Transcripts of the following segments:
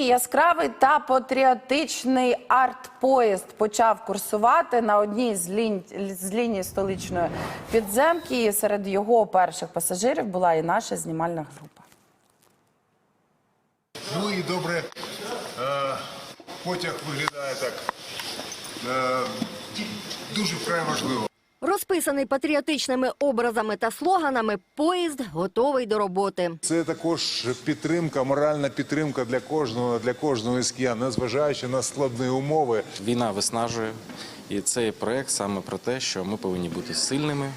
Яскравий та патріотичний арт-поїзд почав курсувати на одній з, лінь... з ліній столичної підземки. І серед його перших пасажирів була і наша знімальна група. Ну і добре, е, потяг виглядає так. Е, дуже вкрай важливо. Розписаний патріотичними образами та слоганами, поїзд готовий до роботи. Це також підтримка, моральна підтримка для кожного, для кожного із киян, незважаючи на складні умови. Війна виснажує, і цей проект саме про те, що ми повинні бути сильними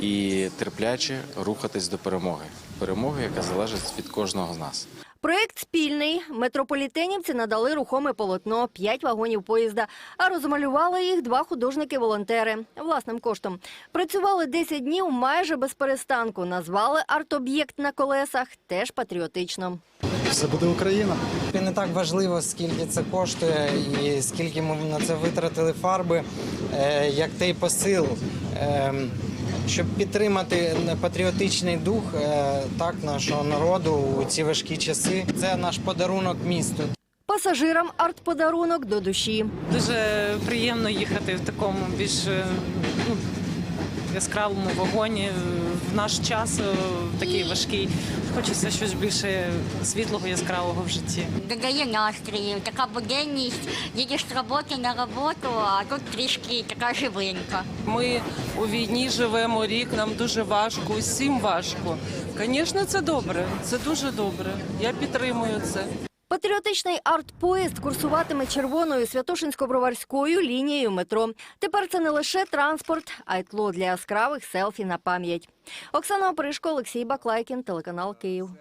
і терпляче рухатись до перемоги. Перемоги, яка залежить від кожного з нас. Проєкт спільний. Метрополітенівці надали рухоме полотно, 5 вагонів поїзда, а розмалювали їх два художники-волонтери власним коштом. Працювали 10 днів майже без перестанку. Назвали арт-об'єкт на колесах теж патріотично. Все буде Україна. І не так важливо, скільки це коштує і скільки ми на це витратили фарби, е, як той посил, е, щоб підтримати патріотичний дух е, так нашого народу у ці важкі часи. Це наш подарунок місту. Пасажирам арт-подарунок до душі. Дуже приємно їхати в такому більш е, ну, яскравому вагоні в наш час, е, такий важкий. Хочеться щось більше світлого, яскравого в житті. додає настрою, така буденність, їдеш з роботи на роботу, а тут трішки така живинка. Ми у війні живемо рік, нам дуже важко, усім важко. Звісно, це добре, це дуже добре. Я підтримую це. Патріотичний арт-поїзд курсуватиме червоною Святошинсько-Броварською лінією метро. Тепер це не лише транспорт, а й тло для яскравих селфі на пам'ять. Оксана Опришко, Олексій Баклайкін, телеканал Київ.